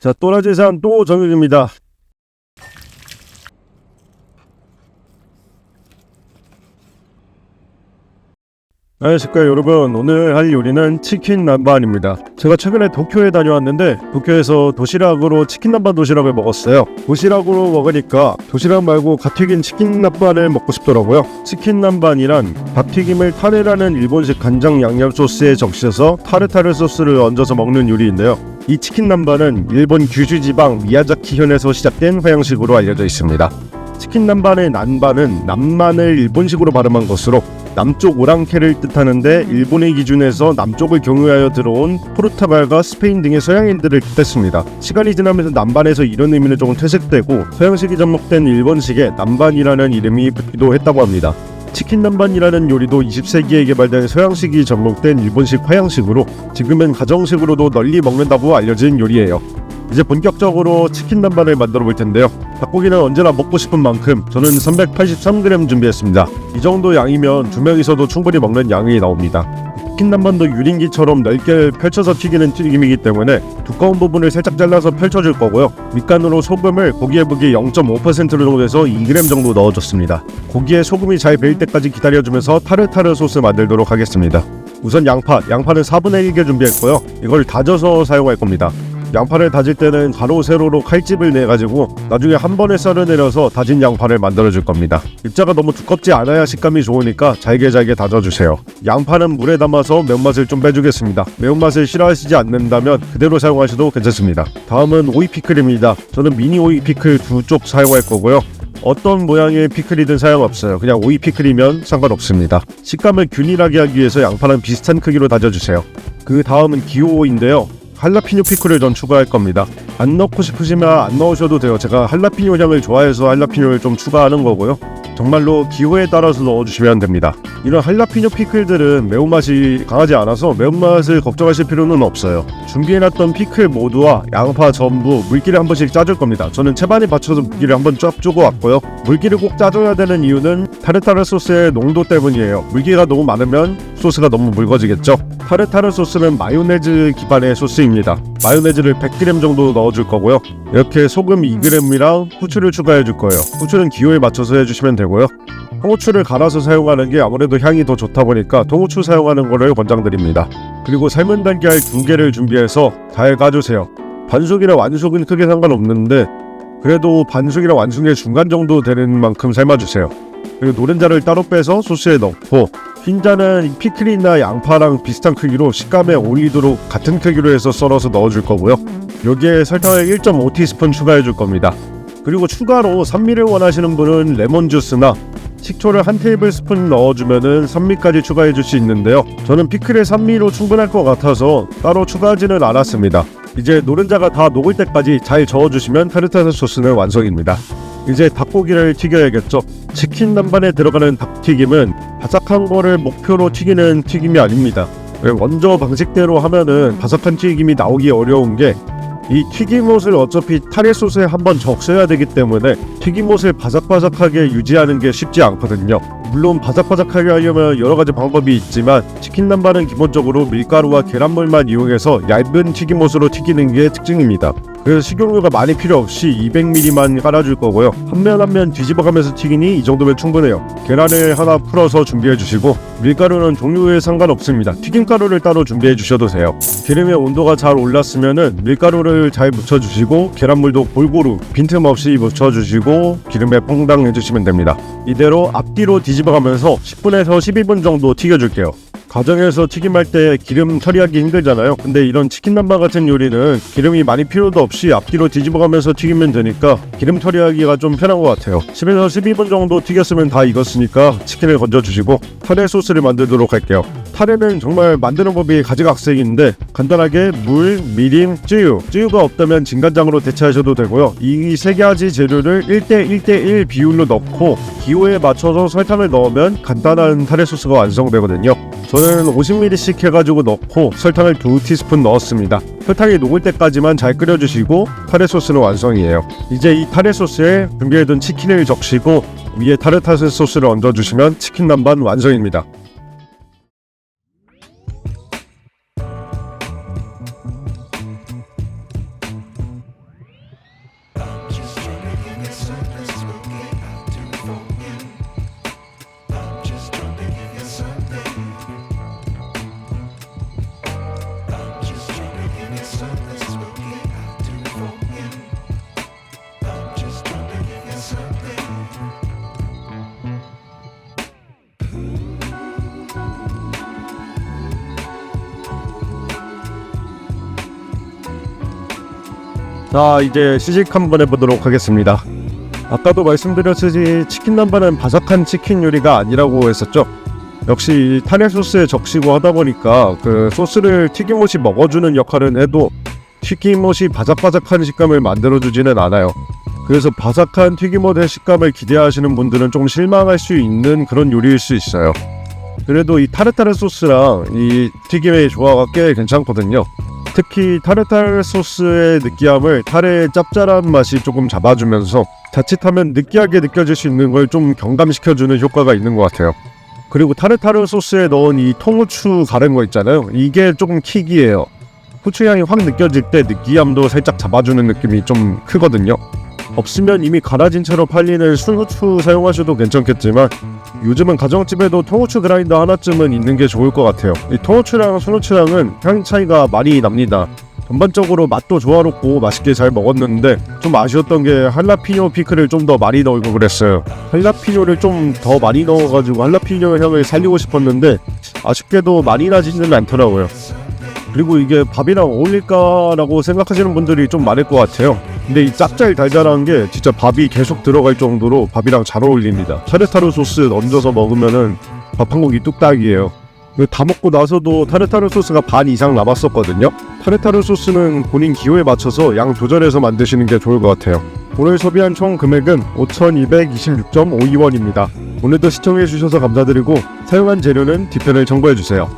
자, 또라재산 또 정윤입니다. 안녕하십니까 여러분 오늘 할 요리는 치킨 남반입니다. 제가 최근에 도쿄에 다녀왔는데 도쿄에서 도시락으로 치킨 남반 도시락을 먹었어요. 도시락으로 먹으니까 도시락 말고 갓 튀긴 치킨 남반을 먹고 싶더라고요. 치킨 남반이란 갓튀김을 타레라는 일본식 간장 양념 소스에 적셔서 타르타르 소스를 얹어서 먹는 요리인데요 이 치킨 남반은 일본 규슈 지방 미야자키현에서 시작된 화양식으로 알려져 있습니다 치킨 남반의 난반은 남만을 일본식으로 발음한 것으로 남쪽 오랑캐를 뜻하는데 일본의 기준에서 남쪽을 경유하여 들어온 포르투갈과 스페인 등의 서양인들을 뜻했습니다. 시간이 지나면서 남반에서 이런 의미는 조금 퇴색되고 서양식이 접목된 일본식에 남반이라는 이름이 붙기도 했다고 합니다. 치킨 남반이라는 요리도 20세기에 개발된 서양식이 접목된 일본식 화양식으로 지금은 가정식으로도 널리 먹는다고 알려진 요리예요. 이제 본격적으로 치킨 남반을 만들어 볼 텐데요. 닭고기는 언제나 먹고 싶은 만큼 저는 383g 준비했습니다. 이 정도 양이면 두 명이서도 충분히 먹는 양이 나옵니다. 치킨 남반도 유린기처럼 넓게 펼쳐서 튀기는 튀김이기 때문에 두꺼운 부분을 살짝 잘라서 펼쳐줄 거고요. 밑간으로 소금을 고기의 무게 0.5% 정도 해서 2g 정도 넣어줬습니다. 고기에 소금이 잘 배일 때까지 기다려주면서 타르타르 소스 만들도록 하겠습니다. 우선 양파, 양파는 4분의 1개 준비했고요. 이걸 다져서 사용할 겁니다. 양파를 다질 때는 가로 세로로 칼집을 내 가지고 나중에 한 번에 썰어 내려서 다진 양파를 만들어 줄 겁니다. 입자가 너무 두껍지 않아야 식감이 좋으니까 잘게 잘게 다져 주세요. 양파는 물에 담아서 매운맛을 좀 빼주겠습니다. 매운맛을 싫어하시지 않는다면 그대로 사용하셔도 괜찮습니다. 다음은 오이 피클입니다. 저는 미니 오이 피클 두 쪽 사용할 거고요. 어떤 모양의 피클이든 사용없어요. 그냥 오이 피클이면 상관없습니다. 식감을 균일하게 하기 위해서 양파는 비슷한 크기로 다져주세요. 그 다음은 기호인데요. 할라피뇨 피클을 전 추가할 겁니다. 안 넣고 싶으시면 안 넣으셔도 돼요. 제가 할라피뇨 향을 좋아해서 할라피뇨를 좀 추가하는 거고요. 정말로 기호에 따라서 넣어주시면 됩니다. 이런 할라피뇨 피클들은 매운맛이 강하지 않아서 매운맛을 걱정하실 필요는 없어요. 준비해놨던 피클 모두와 양파 전부 물기를 한 번씩 짜줄 겁니다. 저는 채반에 받쳐서 물기를 한 번 쫙 주고 왔고요. 물기를 꼭 짜줘야 되는 이유는 타르타르 소스의 농도 때문이에요. 물기가 너무 많으면 소스가 너무 묽어지겠죠. 타르타르 소스는 마요네즈 기반의 소스입니다. 마요네즈를 100g 정도 넣어줄 거고요. 이렇게 소금 2g이랑 후추를 추가해 줄 거예요. 후추는 기호에 맞춰서 해주시면 되고요. 통후추를 갈아서 사용하는 게 아무래도 향이 더 좋다 보니까 통후추 사용하는 거를 권장드립니다. 그리고 삶은 달걀 두 개를 준비해서 잘 까주세요. 반숙이나 완숙은 크게 상관없는데 그래도 반숙이나 완숙의 중간 정도 되는 만큼 삶아주세요. 그리고 노른자를 따로 빼서 소스에 넣고 흰자는 피클이나 양파랑 비슷한 크기로 식감에 어울리도록 같은 크기로 해서 썰어서 넣어줄 거고요. 여기에 설탕을 1.5티스푼 추가해 줄 겁니다. 그리고 추가로 산미를 원하시는 분은 레몬 주스나 식초를 한 테이블 스푼 넣어주면은 산미까지 추가해 줄 수 있는데요. 저는 피클의 산미로 충분할 것 같아서 따로 추가하지는 않았습니다. 이제 노른자가 다 녹을 때까지 잘 저어주시면 타르타르 소스는 완성입니다. 이제 닭고기를 튀겨야겠죠. 치킨 남반에 들어가는 닭튀김은 바삭한 거를 목표로 튀기는 튀김이 아닙니다. 원조 방식대로 하면은 바삭한 튀김이 나오기 어려운 게 이 튀김옷을 어차피 타레 소스에 한번 적셔야 되기 때문에 튀김옷을 바삭바삭하게 유지하는 게 쉽지 않거든요. 물론 바삭바삭하게 하려면 여러 가지 방법이 있지만 치킨 남반은 기본적으로 밀가루와 계란물만 이용해서 얇은 튀김옷으로 튀기는 게 특징입니다. 그래서 식용유가 많이 필요 없이 200ml만 깔아줄 거고요. 한 면 한 면 뒤집어가면서 튀기니 이 정도면 충분해요. 계란을 하나 풀어서 준비해 주시고 밀가루는 종류에 상관없습니다. 튀김가루를 따로 준비해 주셔도 돼요. 기름의 온도가 잘 올랐으면은 밀가루를 잘 묻혀주시고 계란물도 골고루 빈틈없이 묻혀주시고 기름에 퐁당 해주시면 됩니다. 이대로 앞뒤로 뒤집어가면서 10분에서 12분 정도 튀겨줄게요. 가정에서 튀김할 때 기름 처리하기 힘들잖아요. 근데 이런 치킨 남반 같은 요리는 기름이 많이 필요도 없이 앞뒤로 뒤집어가면서 튀기면 되니까 기름 처리하기가 좀 편한 것 같아요. 10에서 12분 정도 튀겼으면 다 익었으니까 치킨을 건져주시고 타레 소스를 만들도록 할게요. 타레는 정말 만드는 법이 가지각색인데 간단하게 물, 미림, 쯔유 쯔유가 없다면 진간장으로 대체하셔도 되고요 이 세 가지 재료를 1대 1대1 비율로 넣고 기호에 맞춰서 설탕을 넣으면 간단한 타레 소스가 완성되거든요 저는 50ml씩 해가지고 넣고 설탕을 2티스푼 넣었습니다. 설탕이 녹을 때까지만 잘 끓여주시고 타레 소스는 완성이에요. 이제 이 타레 소스에 준비해둔 치킨을 적시고 위에 타르타르 소스를 얹어주시면 치킨 남반 완성입니다 자 이제 시식 한번 해보도록 하겠습니다. 아까도 말씀드렸듯이 치킨 남반은 바삭한 치킨 요리가 아니라고 했었죠. 역시 이 타레 소스에 적시고 하다 보니까 그 소스를 튀김옷이 먹어주는 역할은 해도 튀김옷이 바삭바삭한 식감을 만들어주지는 않아요. 그래서 바삭한 튀김옷의 식감을 기대하시는 분들은 좀 실망할 수 있는 그런 요리일 수 있어요. 그래도 이 타르타르 소스랑 이 튀김의 조화가 꽤 괜찮거든요. 특히 타르타르 소스의 느끼함을 타레의 짭짤한 맛이 조금 잡아주면서 자칫하면 느끼하게 느껴질 수 있는 걸 좀 경감시켜주는 효과가 있는 것 같아요. 그리고 타르타르 소스에 넣은 이 통후추 가른 거 있잖아요. 이게 조금 킥이에요. 후추 향이 확 느껴질 때 느끼함도 살짝 잡아주는 느낌이 좀 크거든요. 없으면 이미 갈아진 채로 팔리는 술후추 사용하셔도 괜찮겠지만 요즘은 가정집에도 통후추 그라인더 하나쯤은 있는 게 좋을 것 같아요. 이 통후추랑 술후추랑은 향 차이가 많이 납니다. 전반적으로 맛도 조화롭고 맛있게 잘 먹었는데 좀 아쉬웠던 게 할라피뇨 피클을 좀 더 많이 넣고 그랬어요. 할라피뇨를 좀 더 많이 넣어가지고 할라피뇨 향을 살리고 싶었는데 아쉽게도 많이 나지는 않더라고요. 그리고 이게 밥이랑 어울릴까라고 생각하시는 분들이 좀 많을 것 같아요. 근데 이 짭짤 달달한 게 진짜 밥이 계속 들어갈 정도로 밥이랑 잘 어울립니다. 타르타르 소스 얹어서 먹으면은 밥 한 공기 뚝딱이에요. 다 먹고 나서도 타르타르 소스가 반 이상 남았었거든요. 타르타르 소스는 본인 기호에 맞춰서 양 조절해서 만드시는 게 좋을 것 같아요. 오늘 소비한 총 금액은 5,226.52원입니다. 오늘도 시청해주셔서 감사드리고 사용한 재료는 뒤편을 참고해주세요.